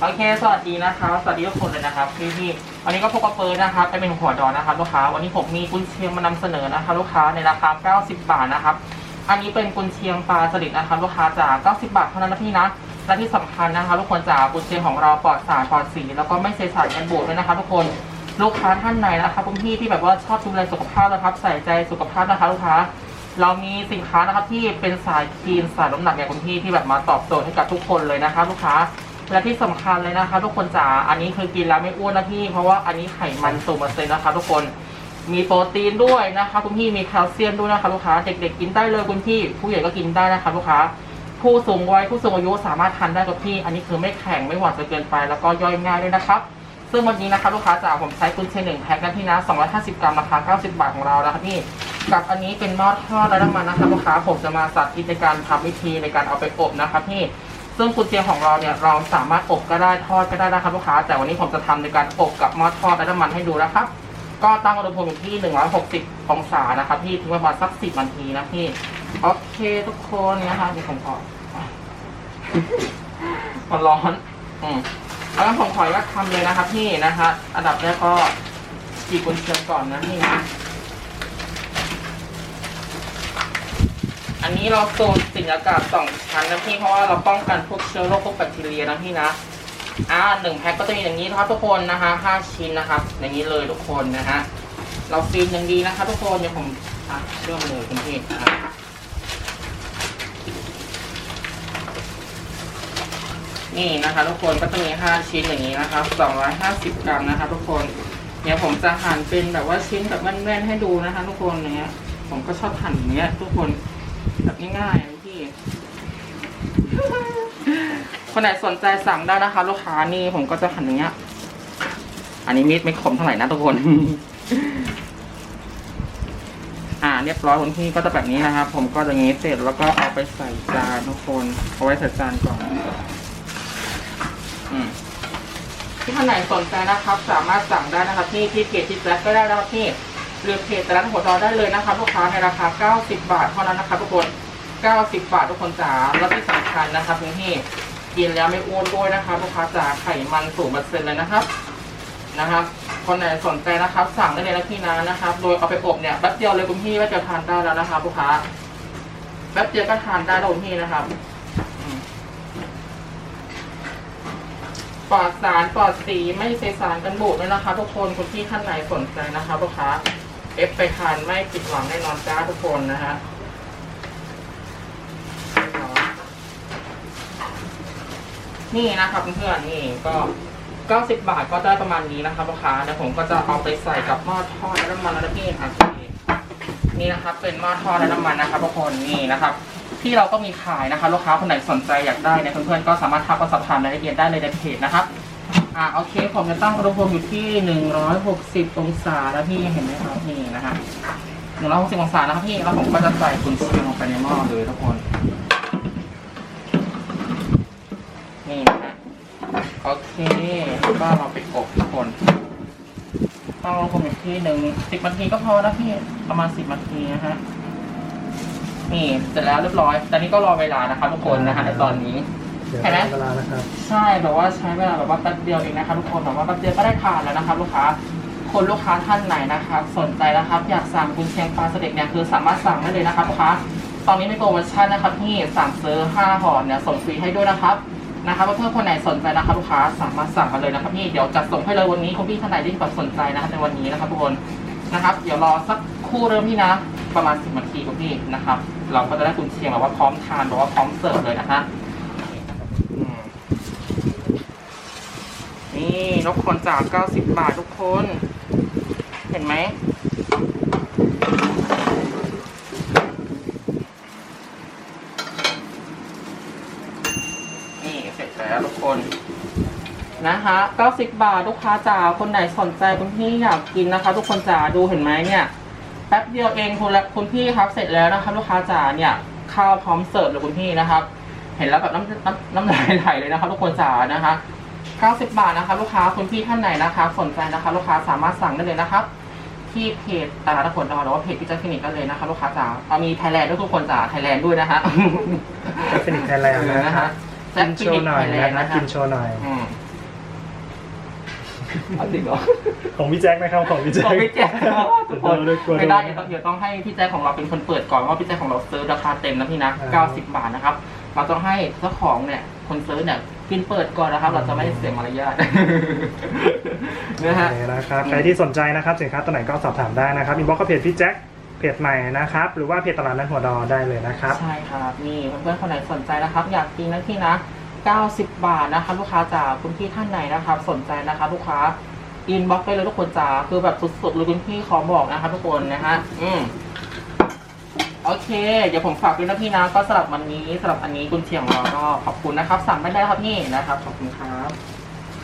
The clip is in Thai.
โอเค สวัสดีนะครับ สวัสดีทุกคนเลยนะครับพี่พี่วันนี้ก็พบกับเฟิร์นนะครับเป็นหัวดอนนะครับลูกค้า วันนี้ผมมีกุนเชียงมานำเสนอนะครับลูกค้าในราคา 90 บาทนะครับ อันนี้เป็นกุนเชียงปลาสลิดนะครับลูกค้าจาก 90 บาทเท่านั้นนะพี่นะ และที่สำคัญนะคะทุกคนจากกุนเชียงของเราปลอดสารปลอดสี แล้วก็ไม่ใส่สารกันบูดด้วยนะครับทุกคน ลูกค้าท่านไหนนะครับคุณพี่ที่แบบว่าชอบดูแลสุขภาพนะครับ ใส่ใจสุขภาพนะคะลูกค้า เรามีสินค้านะครับที่เป็นสายคลีนสายน้ำหนักอย่างคุณพี่ที่แบบมาตอบโจทย์ให้กับทุกคนเลยนะคะลูกค้า และที่สำคัญเลยนะคะ ทุกคนจ๋า อันนี้คือกินแล้วไม่อ้วนนะพี่ เพราะว่าอันนี้ไขมันสูงเปอร์เซ็นต์นะคะ ทุกคน มีโปรตีนด้วยนะคะ คุณพี่ มีแคลเซียมด้วยนะคะลูกค้า เด็กๆกินได้เลยคุณพี่ ผู้ใหญ่ก็กินได้นะคะลูกค้า ผู้สูงวัยผู้สูงอายุสามารถทานได้กับพี่ อันนี้คือไม่แข็งไม่หวานจนเกินไป แล้วก็ย่อยง่ายด้วยนะครับ ซึ่งวันนี้นะคะลูกค้าจ๋าผมใช้กุนเชียงหนึ่งแพ็คนะพี่นะ250 กรัมราคา 90 บาทของเรานะคะพี่กับอันนี้เป็นหม้อทอดและน้ำมันนะคะลูกค้าผมจะมาสาธิตในการทำวิธีในการเอาไปอบนะคะพี่ ซึ่งกุนเชียงของเราเนี่ยเราสามารถอบก็ได้ทอดก็ได้นะครับลูกค้า แต่วันนี้ผมจะทำในการอบกับหม้อทอดและน้ำมันให้ดูนะครับ ก็ตั้งอุณหภูมิอยู่ที่ 160 องศานะครับพี่ทิ้งไว้ประมาณสัก 10 นาทีนะพี่โอเคทุกคนนะคะเดี๋ยวผมขอมันร้อน อืมแล้วผมขออนุญาตทำเลยนะครับพี่นะคะอันดับแรกก็จีกุนเชียงก่อนนะพี่นะ อันนี้เราโซนสินอากาศสองชั้นนะพี่เพราะว่าเราป้องกันพวกเชื้อโรคพวกแบคทีเรียนะพี่นะอ่าหนึ่งแพ็คก็จะมีอย่างนี้นะครับทุกคนนะคะห้าชิ้นนะครับ อย่างนี้เลยทุกคนนะฮะเราซีนอย่างดีนะคะทุกคนเดี๋ยวผมอะเริ่มเลยคุณพี่อะนี่นะคะทุกคนก็จะมีห้าชิ้นอย่างนี้นะครับสองร้อยห้าสิบกรัมนะคะทุกคนเดี๋ยผมจะหั่นเป็นแบบว่าชิ้นแบบแม่นๆให้ดูนะคะ ทุกคนเนี้ยผมก็ชอบหั่นอย่างเงี้ย ทุกคน แบบง่ายๆอะพี่ คนไหนสนใจสั่งได้นะคะ ลูกค้านี่ผมก็จะหั่นอย่างเงี้ย อันนี้มีดไม่คมเท่าไหร่นะทุกคน อ่า เรียบร้อยคุณพี่ก็จะแบบนี้นะครับ ผมก็อย่างนี้เสร็จแล้วก็เอาไปใส่จานทุกคนเอาไว้ใส่จานก่อนอืมที่ท่านไหนสนใจนะครับ สามารถสั่งได้นะครับที่ที่เพจที่แจ็คก็ได้นะครับที่ หรือเพจแต่ละหัวเราได้เลยนะครับลูกค้าในราคา 90 บาทเท่านั้นนะครับทุกคน 90 บาททุกคนจ๋าแล้วที่สำคัญนะครับคุณพี่กินแล้วไม่อ้วนด้วยนะครับลูกค้าจ๋าไขมันสูงเปอร์เซ็นต์เลยนะครับนะครับคนไหนสนใจนะครับ สั่งได้เลยนะพี่นะนะครับ โดยเอาไปอบเนี่ยแป๊บเดียวเลยคุณพี่ว่าจะทานได้แล้วนะครับลูกค้าแป๊บเดียวก็ทานได้แล้วคุณพี่นะครับปลอดสารปลอดสีไม่ใส่สารกันบูดด้วยนะคะ ทุกคนคุณพี่ท่านไหนสนใจนะครับลูกค้า เอฟไปทานไม่ผิดหวังแน่นอนจ้าทุกคนนะฮะนี่นะครับเพื่อนๆนี่ก็90 บาทก็ได้ประมาณนี้นะครับลูกค้าเดี๋ยวผมก็จะเอาไปใส่กับหม้อทอดและน้ำมันแล้วนะพี่ครับนี่นะครับ เป็นหม้อทอดและน้ำมันนะครับทุกคนนี่นะครับ ที่เราก็มีขายนะคะลูกค้าคนไหนสนใจอยากได้เนี่ยเพื่อนๆก็สามารถทักมาสอบถามรายละเอียดได้เลยในเพจนะครับ อ่าโอเคผมจะตั้งอุณหภูมิอยู่ที่160อยหกสิบองศาแล้วพี่เห็นไหมครับนี่นะฮะ160อยหกสิบองศานะครับพี่แล้วผมก็จะใส่กุนเชียงลงไปในหม้อเลยทุกคนนี่นะฮะโอเคก็เราไปอบทุกคนตั้งองลงผมอีกที่หนึ่งสิบนาทีก็พอนะพี่ประมาณสิบนาทีนะฮะนี่เสร็จแล้วเรียบร้อยตอนนี้ก็รอเวลานะครับทุกคนนะฮะในตอนนี้ เดี๋ยวเห็นไหมเวลานะครับใช่แบบว่าใช้เวลาแบบว่าแป๊บเดียวเองนะครับทุกคนแบบว่าแป๊บเดียวก็ได้ทานแล้วนะครับลูกค้าคนลูกค้าท่านไหนนะครับสนใจนะครับ อยากสั่งกุนเชียงปลาเสด็จเนี่ยคือสามารถสั่งได้เลยนะครับลูกค้าตอนนี้มีโปรโมชั่นนะครับที่สั่งซื้อ5ห่อเนี่ยส่งฟรีให้ด้วยนะครับนะครับเพื่อนๆคนไหนสนใจนะครับลูกค้าสามารถสั่งมาเลยนะครับพี่เดี๋ยวจัดส่งให้เลยวันนี้คุณพี่ท่านไหนที่แบบสนใจนะครับในวันนี้นะครับทุกคนนะครับเดี๋ยวรอสักครู่เริ่มพี่นะ ประมาณ10นาทีคุณพี่นะครับ เราก็จะได้กุนเชียงแบบว่าพร้อมทานแบบว่าพร้อมเสิร์ฟเลยนะฮะอืม นี่นกคนจาก90บาททุกคน เห็นไหม นี่เสร็จแล้วทุกคน นะคะ90บาทลูกค้าจ๋า คนไหนสนใจคุณพี่อยากกินนะคะ ทุกคนจ๋า ดูเห็นไหมเนี่ยแป๊บเดียวเองคุณและคุณพี่ครับ เสร็จแล้วนะคะลูกค้าจ๋าเนี่ยข้าวพร้อมเสิร์ฟเลยคุณพี่นะครับ เห็นแล้วแบบน้ำน้ำน้ำลายไหลเลยนะคะทุกคนจ๋านะคะ 90 บาทนะคะลูกค้าคุณพี่ท่านไหนนะคะสนใจนะคะ ลูกค้าสามารถสั่งได้เลยนะครับ ที่เพจตลาดตะขนดอนหรือว่าเพจพิจัคลินิกได้เลยนะคะ ลูกค้าจ๋าเอามีไทยแลนด์ด้วยทุกคนจ๋าไทยแลนด์ด้วยนะคะจะเป็นอีกไทยแลนด์นะนะครัฮะบกินโชว์หน่อยแลนะนด์ครับนะคะกินโชว์หน่อย อืมเอาจริงเหรอ ของพี่แจ็คนะครับของพี่แจ็คของพี่แจ๊คนะครับทุกคนเดี๋ยวกลัวโดนไม่ได้เดี๋ยวต้องเดี๋ยวต้องให้พี่แจ๊คของเราเป็นคนเปิดก่อนว่าพี่แจ๊คของเราซื้อราคาเต็มนะพี่นะอ่า 90 บาทนะครับ เราต้องให้เจ้าของเนี่ยคนซื้อเนี่ย กินเปิดก่อนนะครับ เราจะไม่เสียมารยาท นะฮะโอเคนะครับใครที่สนใจนะครับสินค้าตัวไหนก็สอบถามได้นะครับอินบ็อกซ์เพจพี่แจ็คเพจใหม่นะครับ หรือว่าเพจตลาดนัดหัวดอได้เลยนะครับ ใช่ครับนี่เพื่อนๆคนไหนสนใจนะครับ อยากกินนะพี่นะ 90 บาทนะครับลูกค้าจ๋าคุณพี่ท่านไหนนะครับ สนใจนะครับลูกค้าอินบ็อกไปเลยทุกคนจ๋าคือแบบสุดๆเลยคุณพี่ขอบอกนะครับทุกคนนะฮะอืม โอเค เดี๋ยวผมฝากด้วยนะพี่นะก็สำหรับวันนี้สำหรับอันนี้คุณเชียงของเราก็ขอบคุณนะครับสั่งไม่ได้ครับพี่นะครับขอบคุณครับ